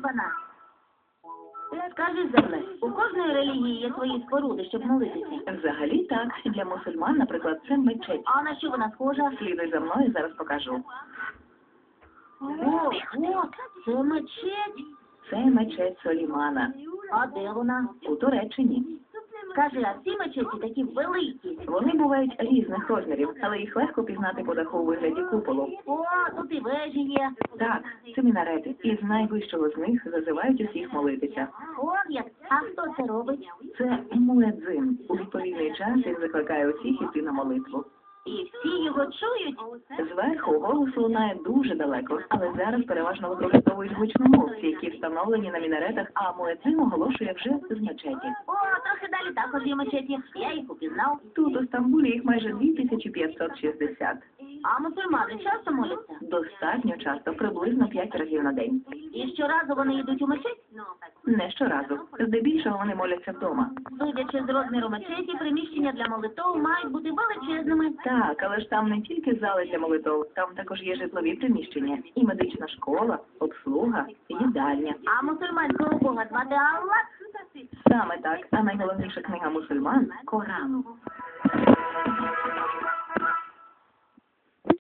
Ібана. Скажи, земле, у кожної релігії є свої споруди, щоб молитися. Взагалі так. Для мусульман, наприклад, це мечеть. А на що вона схожа? Слідуй за мною, зараз покажу. О, о, це мечеть. Це мечеть Солімана А де вона? у Туреччині. Скажи, а ці мечеті такі великі. Вони бувають різних розмірів, але їх легко пізнати по даху у вигляді куполу. О, тут і вежі є. Так, це мінарети, і з найвищого з них зазивають усіх молитися. О, як. А хто це робить? Це муедзин. У відповідний час він закликає усіх іти на молитву. І всі його чують. Зверху голос лунає дуже далеко, але зараз переважно використовують гучномовці, які встановлені на мінаретах, а муедзин оголошує вже з мечеті. О, трохи далі також є мечеті. Я їх упізнав. Тут у Стамбулі їх майже 2560. А мусульмани часто моляться? Достатньо часто, приблизно 5 разів на день. І щоразу вони йдуть у мечеть? Не щоразу. Здебільшого вони моляться вдома. Судячи з розміру мечеті, приміщення для молитов мають бути величезними. Так, але ж там не тільки зали для молитов, там також є житлові приміщення, і медична школа, обслуга, їдальня. А мусульманського бога звати Аллах? Саме так, а найголовніша книга мусульман Коран.